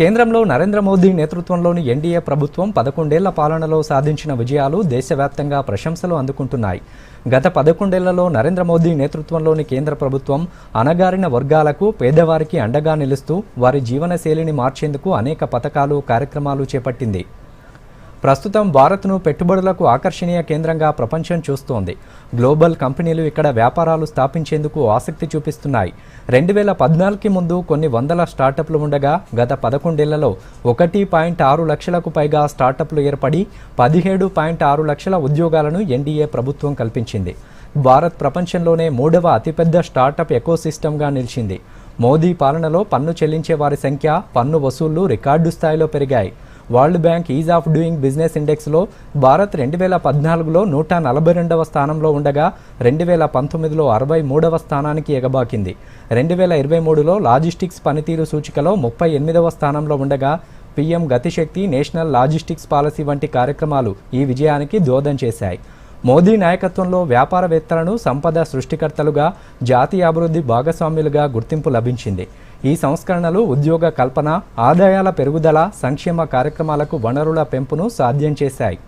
కేంద్రంలో నరేంద్ర మోదీ నేతృత్వంలోని ఎన్డీఏ ప్రభుత్వం పదకొండేళ్ళ పాలనలో సాధించిన విజయాలు దేశవ్యాప్తంగా ప్రశంసలు అందుకుంటున్నాయి. గత పదకొండేళ్ళలో నరేంద్ర మోదీ నేతృత్వంలోని కేంద్ర ప్రభుత్వం అణగారిన వర్గాలకు పేదవారికి అండగా నిలుస్తూ వారి జీవనశైలిని మార్చేందుకు అనేక పథకాలు కార్యక్రమాలు చేపట్టింది. ప్రస్తుతం భారత్ను పెట్టుబడులకు ఆకర్షణీయ కేంద్రంగా ప్రపంచం చూస్తోంది. గ్లోబల్ కంపెనీలు ఇక్కడ వ్యాపారాలు స్థాపించేందుకు ఆసక్తి చూపిస్తున్నాయి. రెండు వేల పద్నాలుగుకి ముందు కొన్ని వందల స్టార్టప్లు ఉండగా గత పదకొండేళ్ళలో ఒకటి పాయింట్ ఆరు లక్షలకు పైగా స్టార్టప్లు ఏర్పడి పదిహేడు పాయింట్ ఆరు లక్షల ఉద్యోగాలను ఎన్డీఏ ప్రభుత్వం కల్పించింది. భారత్ ప్రపంచంలోనే మూడవ అతిపెద్ద స్టార్టప్ ఎకోసిస్టమ్గా నిలిచింది. మోదీ పాలనలో పన్ను చెల్లించే వారి సంఖ్య పన్ను వసూళ్ళు రికార్డు స్థాయిలో పెరిగాయి. World Bank ease of doing business ఇండెక్స్లో Bharat రెండు వేల పద్నాలుగులో నూట నలభై రెండవ స్థానంలో ఉండగా రెండు వేల పంతొమ్మిదిలో అరవై మూడవ స్థానానికి ఎగబాకింది. రెండు వేల ఇరవై మూడులో లాజిస్టిక్స్ పనితీరు సూచికలో ముప్పై ఎనిమిదవ స్థానంలో ఉండగా PM Gatishakti national logistics policy వంటి కార్యక్రమాలు ఈ విజయానికి దోదం చేశాయి. మోదీ నాయకత్వంలో వ్యాపారవేత్తలను సంపద సృష్టికర్తలుగా జాతీయ అభివృద్ధి భాగస్వామ్యులుగా గుర్తింపు లభించింది. ఈ సంస్కరణలు ఉద్యోగ కల్పన ఆదాయాల పెరుగుదల సంక్షేమ కార్యక్రమాలకు వనరుల పెంపును సాధ్యం చేశాయి.